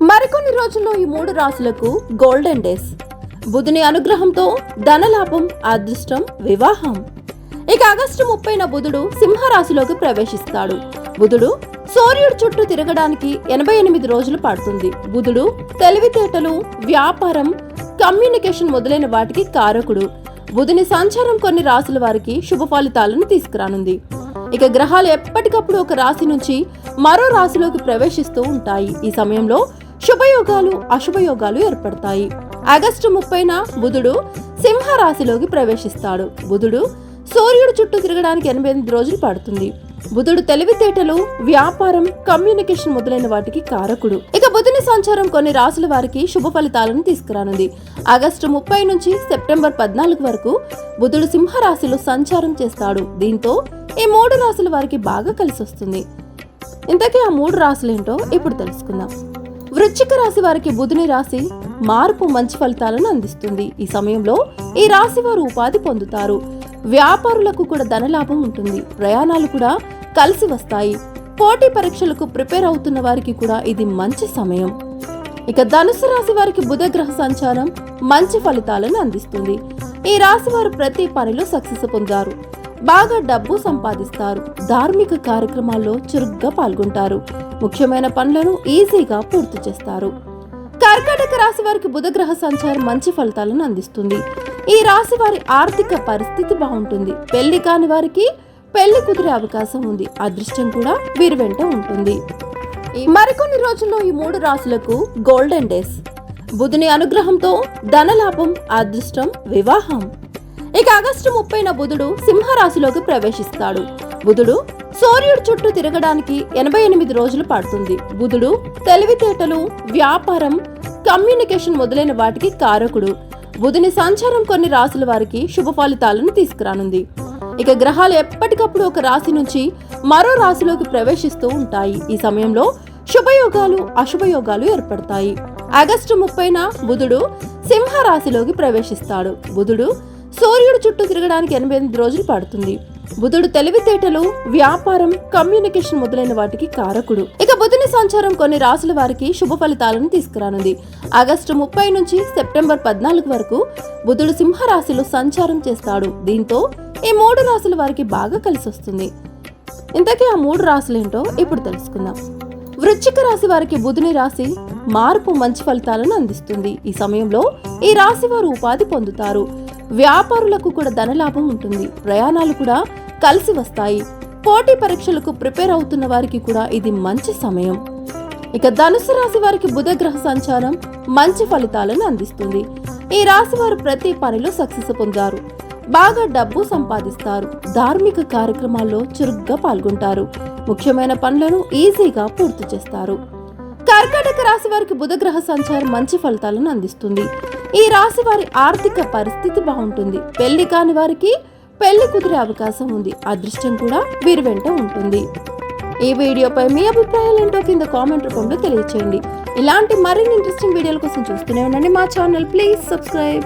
మరికొన్ని రోజుల్లో ఈ మూడు రాశులకు గోల్డెన్ డేస్. బుధుని అనుగ్రహంతో ధనలాభం అదృష్టం వివాహం. ఇక ఆగస్టు ముప్పైన బుధుడు సింహరాశిలోకి ప్రవేశిస్తాడు. బుధుడు సూర్యుడు చుట్టూ తిరగడానికి ఎనభై ఎనిమిది రోజులు పడుతుంది. బుధుడు తెలివితేటలు వ్యాపారం కమ్యూనికేషన్ మొదలైన వాటికి కారకుడు. బుధుని సంచారం కొన్ని రాశుల వారికి శుభ ఫలితాలను తీసుకురానుంది. ఇక గ్రహాలు ఎప్పటికప్పుడు ఒక రాశి నుంచి మరో రాశిలోకి ప్రవేశిస్తూ ఉంటాయి. ఈ సమయంలో శుభయోగాలు అశుభయోగాలు ఏర్పడతాయి. ఆగస్టు ముప్పైన బుధుడు సింహరాశిలోకి ప్రవేశిస్తాడు. బుధుడు సూర్యుడు చుట్టూ తిరగడానికి ఎనభై ఎనిమిది రోజులు పడుతుంది. బుధుడు తెలివితేటలు వ్యాపారం కమ్యూనికేషన్ మొదలైన వాటికి కారకుడు. ఇక బుధుని సంచారం కొన్ని రాశుల వారికి శుభ ఫలితాలను తీసుకురానుంది. ఆగస్టు ముప్పై నుంచి సెప్టెంబర్ పద్నాలుగు వరకు బుధుడు సింహరాశిలో సంచారం చేస్తాడు. దీంతో ఈ మూడు రాసుల వారికి బాగా కలిసి వస్తుంది ఇంతకీ ఆ మూడు రాసులేంటో ఇప్పుడు తెలుసుకుందాం. వృశ్చిక రాశి వారికి బుధుని రాశి మార్పు మంచి ఫలితాలను అందిస్తుంది. ఈ సమయంలో ఈ రాశి వారు ఉపాధి పొందుతారు. వ్యాపారులకు కూడా ధనలాభం ఉంటుంది. ప్రయాణాలు కూడా కలిసి వస్తాయి. పోటీ పరీక్షలకు ప్రిపేర్ అవుతున్న వారికి కూడా ఇది మంచి సమయం. ఇక ధనుసు రాశి వారికి బుధ గ్రహ సంచారం మంచి ఫలితాలను అందిస్తుంది. ఈ రాశి వారు ప్రతి పనిలో సక్సెస్ పొందారు. బాగా డబ్బు సంపాదిస్తారు. ధార్మిక కార్యక్రమాల్లో చురుగ్గా పాల్గొంటారు. ముఖ్యమైన పనులను ఈజీగా పూర్తి చేస్తారు. కర్కాటక రాశి వారికి బుధగ్రహ సంచారం మంచి ఫలితాలను అందిస్తుంది. ఈ రాశి వారి ఆర్థిక పరిస్థితి బాగుంటుంది. పెళ్ళి కాని వారికి పెళ్ళి కుదిరే అవకాశం ఉంది. అదృష్టం కూడా వీరి వెంట ఉంటుంది. మరికొన్ని రోజుల్లో ఈ మూడు రాశులకు గోల్డెన్ డేస్. బుధుని అనుగ్రహంతో ధనలాభం అదృష్టం వివాహం. ఇక ఆగస్టు ముప్పైన బుధుడు సింహరాశిలోకి ప్రవేశిస్తాడు. బుధుడు సూర్యుడు చుట్టూ తిరగడానికి ఎనభై ఎనిమిది రోజులు పడుతుంది. బుధుడు తెలివితేటలు వ్యాపారం కమ్యూనికేషన్ మొదలైన వాటికి కారకుడు. బుధుని సంచారం కొన్ని రాశుల వారికి శుభ ఫలితాలను తీసుకురానుంది. ఇక గ్రహాలు ఎప్పటికప్పుడు ఒక రాశి నుంచి మరో రాశిలోకి ప్రవేశిస్తూ ఉంటాయి. ఈ సమయంలో శుభయోగాలు అశుభయోగాలు ఏర్పడతాయి. ఆగస్టు ముప్పైన బుధుడు సింహ రాశిలోకి ప్రవేశిస్తాడు. బుధుడు సూర్యుడు చుట్టూ తిరగడానికి ఎనభై ఎనిమిది రోజులు పడుతుంది. బుధుడు తెలివితేటలు వ్యాపారం కమ్యూనికేషన్ మొదలైన వాటికి కారకుడు. ఇక బుధుని సంచారం కొన్ని రాశుల వారికి శుభ ఫలితాలను తీసుకురానుంది. ఆగస్టు ముప్పై నుంచి సెప్టెంబర్ పద్నాలుగు వరకు బుధుడు సింహ రాశిలో సంచారం చేస్తాడు. దీంతో ఈ మూడు రాసుల వారికి బాగా కలిసి వస్తుంది. ఇంతకీ ఆ మూడు రాసులేంటో ఇప్పుడు తెలుసుకుందాం. వృశ్చిక రాశి వారికి బుధుని రాశి మార్పు మంచి ఫలితాలను అందిస్తుంది. ఈ సమయంలో ఈ రాశి వారు ఉపాధి పొందుతారు. వ్యాపారులకు కూడా ధనలాభం ఉంటుంది. ప్రయాణాలు కూడా కలిసి వస్తాయి. పోటీ పరీక్షలకు ప్రిపేర్ అవుతున్న వారికి కూడా ఇది మంచి సమయం. ఇక ధనుసు రాశి వారికి బుధ గ్రహ సంచారం మంచి ఫలితాలను అందిస్తుంది. ఈ రాశి వారు ప్రతి పనిలో సక్సెస్ పొందారు. బాగా డబ్బు సంపాదిస్తారు. ధార్మిక కార్యక్రమాల్లో చురుగ్గా పాల్గొంటారు. ముఖ్యమైన పనులను ఈజీగా పూర్తి చేస్తారు. కర్కాటక రాశి వారికి బుధ గ్రహ సంచారం మంచి ఫలితాలను అందిస్తుంది. ఈ రాశి వారి ఆర్థిక పరిస్థితి బాగుంటుంది. పెళ్ళి కాని వారికి పెళ్ళి కుదిరే అవకాశం ఉంది. అదృష్టం కూడా వీరి వెంట ఉంటుంది. ఈ వీడియోపై మీ అభిప్రాయాలు ఏంటో కింద కామెంట్ రూపంలో తెలియచేయండి. ఇలాంటి మరిన్ని ఇంట్రెస్టింగ్ వీడియోల కోసం చూస్తూనే ఉండండి మా ఛానల్. Please subscribe.